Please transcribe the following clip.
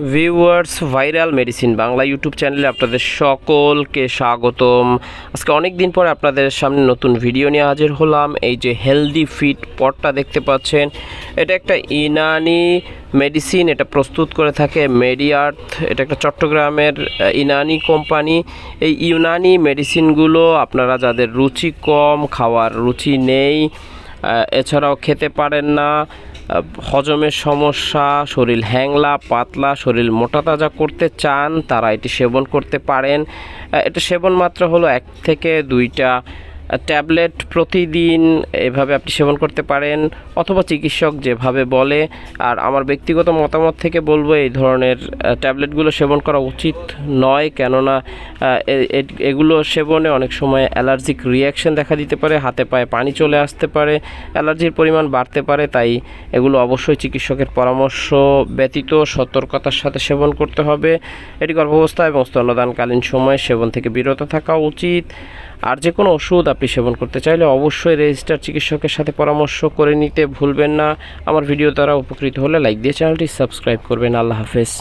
Viewers, viral medicine Bangla YouTube চ্যানেলে আপনাদের সকলকে স্বাগতম। আজকে অনেক দিন পরে আপনাদের সামনে নতুন ভিডিও নিয়ে হাজির হলাম। এই যে হেলদি ফিট পটটা দেখতে পাচ্ছেন, এটা একটা ইনানি মেডিসিন, এটা প্রস্তুত করে থাকে মেডিয়ার্থ, এটা একটা চট্টগ্রামের ইনানি কোম্পানি। এই ইউনানি মেডিসিনগুলো আপনারা যাদের রুচি কম, খাওয়ার রুচি নেই এছাড়াও খেতে পারেন না হজমের সমস্যা, শরীর হ্যাংলা, পাতলা, শরীর মোটা তাজা করতে চান, তারা এটি সেবন করতে পারেন। এটা সেবন মাত্রা হলো এক থেকে দুইটা ট্যাবলেট প্রতিদিন এভাবে আপনি সেবন করতে পারেন, অথবা চিকিৎসক যেভাবে বলে, আর আমার ব্যক্তিগত মতামত থেকে বলব, এই ধরনের ট্যাবলেটগুলো সেবন করা উচিত নয়, কেননা এগুলো সেবনে অনেক সময় অ্যালার্জিক রিয়াকশন দেখা দিতে পারে, হাতে পায়ে পানি চলে আসতে পারে, অ্যালার্জির পরিমাণ বাড়তে পারে, তাই এগুলো অবশ্যই চিকিৎসকের পরামর্শ ব্যতীত সতর্কতার সাথে সেবন করতে হবে। এটি গর্ভাবস্থা এবং স্তন্যদানকালীন সময়ে সেবন থেকে বিরত থাকা উচিত। আর যে কোনো ওষুধ আপনি সেবন করতে চাইলে অবশ্যই রেজিস্টার চিকিৎসকের সাথে পরামর্শ করে নিতে ভুলবেন না। আমার ভিডিও দ্বারা উপকৃত হলে লাইক দিয়ে চ্যানেলটি সাবস্ক্রাইব করবেন। আল্লাহ হাফেজ।